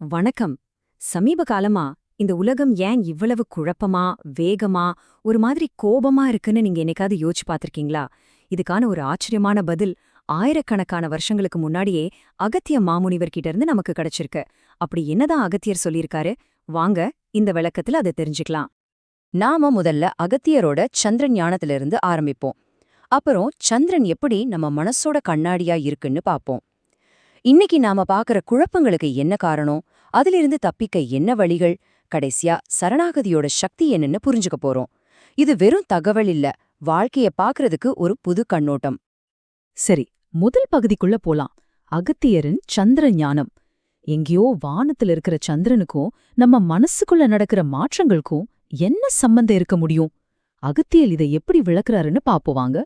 வணக்கம். சமீப காலமா இந்த உலகம் ஏன் இவ்வளவு குழப்பமா வேகமா ஒரு மாதிரி கோபமா இருக்குன்னு நீங்க என்னைக்காவது யோசிச்சு பார்த்திருக்கீங்களா? இதுக்கான ஒரு ஆச்சரியமான பதில் ஆயிரக்கணக்கான வருஷங்களுக்கு முன்னாடியே அகத்திய மாமுனிவர்கிட்ட இருந்து நமக்கு கிடைச்சிருக்கு. அப்படி என்னதான் அகத்தியர் சொல்லியிருக்காரு? வாங்க இந்த விளக்கத்துல அதை தெரிஞ்சுக்கலாம். நாம முதல்ல அகத்தியரோட சந்திரன் ஞானத்திலிருந்து ஆரம்பிப்போம். அப்புறம் சந்திரன் எப்படி நம்ம மனசோட கண்ணாடியா இருக்குன்னு பாப்போம் இன்னைக்கு நாம பாக்குற குழப்பங்களுக்கு என்ன காரணம்? அதிலிருந்து தப்பிக்க என்ன வழிகள்? கடைசியா சரணாகதியோட சக்தி என்னன்னு புரிஞ்சுக்க போறோம். இது வெறும் தகவல் இல்ல வாழ்க்கைய பாக்குறதுக்கு ஒரு புது கண்ணோட்டம். சரி முதல் பகுதிக்குள்ள போலாம். அகத்தியரின் சந்திர ஞானம். எங்கேயோ வானத்துல இருக்கிற சந்திரனுக்கும் நம்ம மனசுக்குள்ள நடக்கிற மாற்றங்களுக்கும் என்ன சம்பந்தம் இருக்க முடியும்? அகத்தியல் இதை எப்படி விளக்குறாருன்னு பாப்போவாங்க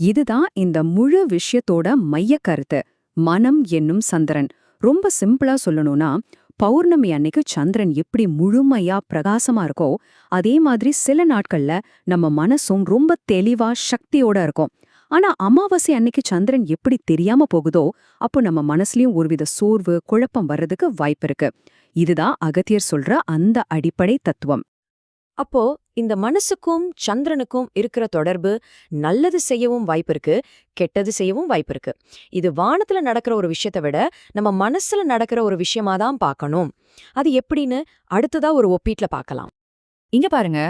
இதுதான் இந்த முழு விஷயத்தோட மையக் கருத்து. மனம் என்னும் சந்திரன். ரொம்ப சிம்பிளா சொல்லணும்னா பௌர்ணமி அன்னைக்கு சந்திரன் எப்படி முழுமையா பிரகாசமா இருக்கோ அதே மாதிரி சில நாட்கள்ல நம்ம மனசும் ரொம்ப தெளிவா சக்தியோட இருக்கும். ஆனா அமாவாசை அன்னைக்கு சந்திரன் எப்படி தெரியாம போகுதோ அப்போ நம்ம மனசுலயும் ஒருவித சோர்வு குழப்பம் வர்றதுக்கு வாய்ப்பு இருக்கு. இதுதான் அகத்தியர் சொல்ற அந்த அடிப்படை தத்துவம். அப்போ இந்த மனசுக்கும் சந்திரனுக்கும் இருக்கிற தொடர்பு நல்லது செய்யவும் வாய்ப்பிருக்கு கெட்டது செய்யவும் வாய்ப்பிருக்கு இது வானத்துல நடக்கிற ஒரு விஷயத்தை விட நம்ம மனசுல நடக்கிற ஒரு விஷயமா தான் பார்க்கணும். அது எப்படின்னு அடுத்ததா ஒரு ஒப்பீட்ல பார்க்கலாம். இங்க பாருங்க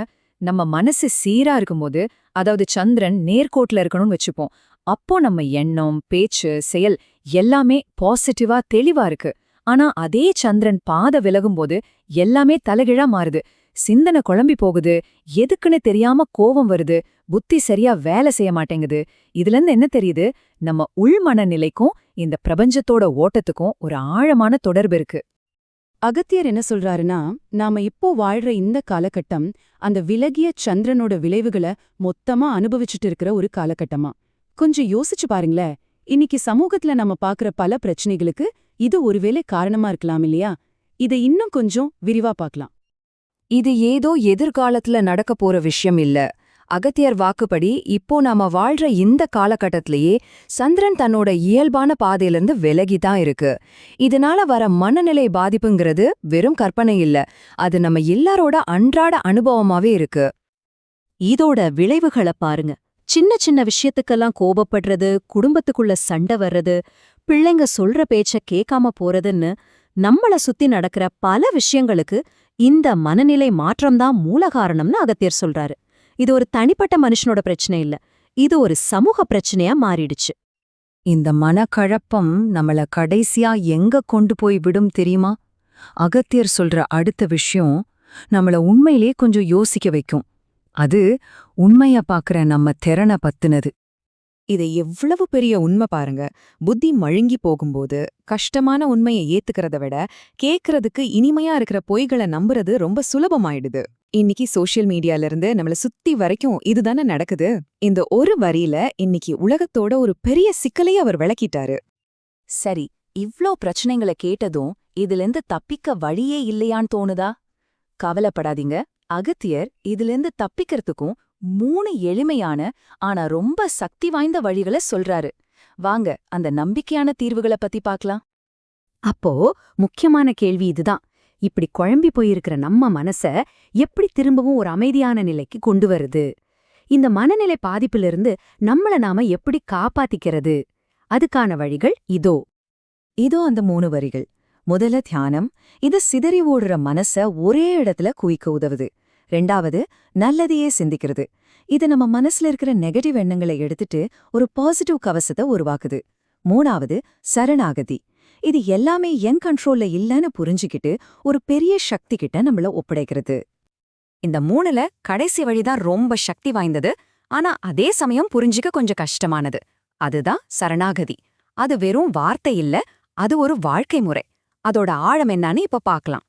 நம்ம மனசு சீரா இருக்கும்போது அதாவது சந்திரன் நேர்கோட்ல இருக்கணும்னு வச்சுப்போம். அப்போ நம்ம எண்ணம் பேச்சு செயல் எல்லாமே பாசிட்டிவா தெளிவா இருக்கு. ஆனா அதே சந்திரன் பாத விலகும்போது எல்லாமே தலைகிழா மாறுது. சிந்தனை குழம்பி போகுது. எதுக்குன்னு தெரியாம கோவம் வருது. புத்தி சரியா வேலை செய்ய மாட்டேங்குது. இதுல இருந்து என்ன தெரியுது? நம்ம உள் மனநிலைக்கும் இந்த பிரபஞ்சத்தோட ஓட்டத்துக்கும் ஒரு ஆழமான தொடர்பு இருக்கு. அகத்தியர் என்ன சொல்றாருன்னா நாம இப்போ வாழ்ற இந்த காலகட்டம் அந்த விலகிய சந்திரனோட விளைவுகளை மொத்தமா அனுபவிச்சுட்டு இருக்கிற ஒரு காலகட்டமா? கொஞ்சம் யோசிச்சு பாருங்களேன். இன்னைக்கு சமூகத்துல நம்ம பாக்குற பல பிரச்சனைகளுக்கு இது ஒருவேளை காரணமா இருக்கலாம் இல்லையா? இதை இன்னும் கொஞ்சம் விரிவா பார்க்கலாம் இது ஏதோ எதிர்காலத்துல நடக்க போற விஷயம் இல்ல. அகத்தியர் வாக்குப்படி இப்போ நாம வாழ்ற இந்த காலகட்டத்திலேயே சந்திரன் தன்னோட இயல்பான பாதையிலிருந்து விலகி தான் இருக்கு. இதனால வர மனநிலை பாதிப்புங்கிறது வெறும் கற்பனை இல்ல. அது நம்ம எல்லாரோட அன்றாட அனுபவமாவே இருக்கு. இதோட விளைவுகளை பாருங்க. சின்ன சின்ன விஷயத்துக்கெல்லாம் கோபப்படுறது குடும்பத்துக்குள்ள சண்டை வர்றது பிள்ளைங்க சொல்ற பேச்ச கேட்காம போறதுன்னு நம்மள சுத்தி நடக்கிற பல விஷயங்களுக்கு இந்த மனநிலை மாற்றம்தான் மூல காரணம்னு அகத்தியர் சொல்றாரு. இது ஒரு தனிப்பட்ட மனுஷனோட பிரச்சனை இல்ல. இது ஒரு சமூக பிரச்சனையா மாறிடுச்சு. இந்த மனக்கழப்பம் நம்மள கடைசியா எங்க கொண்டு போய் விடும் தெரியுமா? அகத்தியர் சொல்ற அடுத்த விஷயம் நம்மள உண்மையிலே கொஞ்சம் யோசிக்க வைக்கும். அது உண்மைய பாக்குற நம்ம திறனை பத்துனது. இதை எவ்வளவு பெரிய உண்மை பாருங்க. புத்தி மழுங்கி போகும்போது கஷ்டமான உண்மையை ஏத்துக்கிறத விட கேக்குறதுக்கு இனிமையா இருக்கிற பொய்களை நம்புறது ரொம்ப சுலபமாயிடுது. இன்னைக்கு சோசியல் மீடியால இருந்து நம்மள சுத்தி வரைக்கும் இதுதானே நடக்குது? இந்த ஒரு வரியில இன்னைக்கு உலகத்தோட ஒரு பெரிய சிக்கலையே அவர் விளக்கிட்டாரு. சரி இவ்ளோ பிரச்சனைகளை கேட்டதும் இதிலிருந்து தப்பிக்க வழியே இல்லையான்னு தோணுதா? கவலைப்படாதீங்க. அகத்தியர் இதிலிருந்து தப்பிக்கிறதுக்கும் மூணு எளிமையான ஆனா ரொம்ப சக்தி வாய்ந்த வழிகளை சொல்றாரு. வாங்க அந்த நம்பிக்கையான தீர்வுகளை பத்தி பார்க்கலாம் அப்போ முக்கியமான கேள்வி இதுதான். இப்படி குழம்பி போயிருக்கிற நம்ம மனச எப்படி திரும்பவும் ஒரு அமைதியான நிலைக்கு கொண்டு வருது? இந்த மனநிலை பாதிப்பிலிருந்து நம்மள நாம எப்படி காப்பாத்திக்கிறது? அதுக்கான வழிகள் இதோ. இதோ அந்த மூணு வரிகள். முதல்ல தியானம். இது சிதறி ஓடுற மனச ஒரே இடத்துல குவிக்க உதவுது. ரெண்டாவது நல்லதையே சிந்திக்கிறது. இது நம்ம மனசுல இருக்கிற நெகட்டிவ் எண்ணங்களை எடுத்துட்டு ஒரு பாசிட்டிவ் கவசத்தை உருவாக்குது. மூணாவது சரணாகதி. இது எல்லாமே என் கண்ட்ரோல்ல இல்லைன்னு புரிஞ்சுக்கிட்டு ஒரு பெரிய சக்தி கிட்ட நம்மள ஒப்படைக்கிறது. இந்த மூணுல கடைசி வழிதான் ரொம்ப சக்தி வாய்ந்தது. ஆனா அதே சமயம் புரிஞ்சுக்க கொஞ்சம் கஷ்டமானது. அதுதான் சரணாகதி. அது வெறும் வார்த்தை இல்ல அது ஒரு வாழ்க்கை முறை. அதோட ஆழம் என்னன்னு இப்ப பாக்கலாம்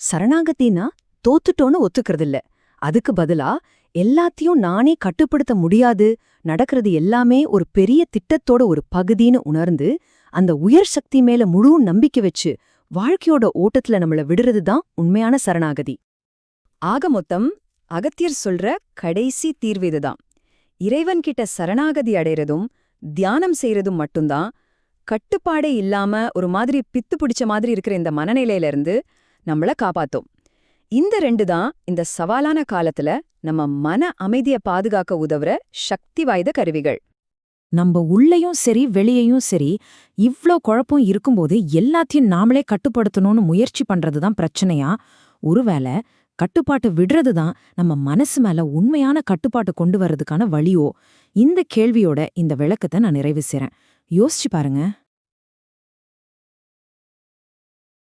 சரணாகத்தினா தோத்துட்டோன்னு ஒத்துக்கிறதில்ல. அதுக்கு பதிலா எல்லாத்தையும் நானே கட்டுப்படுத்த முடியாது நடக்கிறது எல்லாமே ஒரு பெரிய திட்டத்தோட ஒரு பகுதின்னு உணர்ந்து அந்த உயர் சக்தி மேல முழு நம்பிக்கை வச்சு வாழ்க்கையோட ஓட்டத்துல நம்மள விடுறது தான் உண்மையான சரணாகதி. ஆக மொத்தம் அகத்தியர் சொல்ற கடைசி தீர்வு இதுதான். இறைவன்கிட்ட சரணாகதி அடைறதும் தியானம் செய்யறதும் மட்டும்தான் கட்டுப்பாடே இல்லாம ஒரு மாதிரி பித்து பிடிச்ச மாதிரி இருக்கிற இந்த மனநிலையிலிருந்து நம்மள காப்பாத்தும். இந்த ரெண்டு தான் இந்த சவாலான காலத்துல நம்ம மன அமைதிய பாதுகாக்க உதவுற சக்தி வாய்ந்த கருவிகள். நம்ம உள்ளேயும் சரி வெளியையும் சரி இவ்ளோ குழப்பம் இருக்கும்போது எல்லாத்தையும் நாமளே கட்டுப்படுத்தணும்னு முயற்சி பண்றது தான் பிரச்சனையா? ஒருவேளை கட்டுப்பாட்டு விடுறது தான் நம்ம மனசு மேல உண்மையான கட்டுப்பாட்டு கொண்டு வர்றதுக்கான வழியோ? இந்த கேள்வியோட இந்த விளக்கத்தை நான் நிறைவு செய்றேன். யோசிச்சு பாருங்க.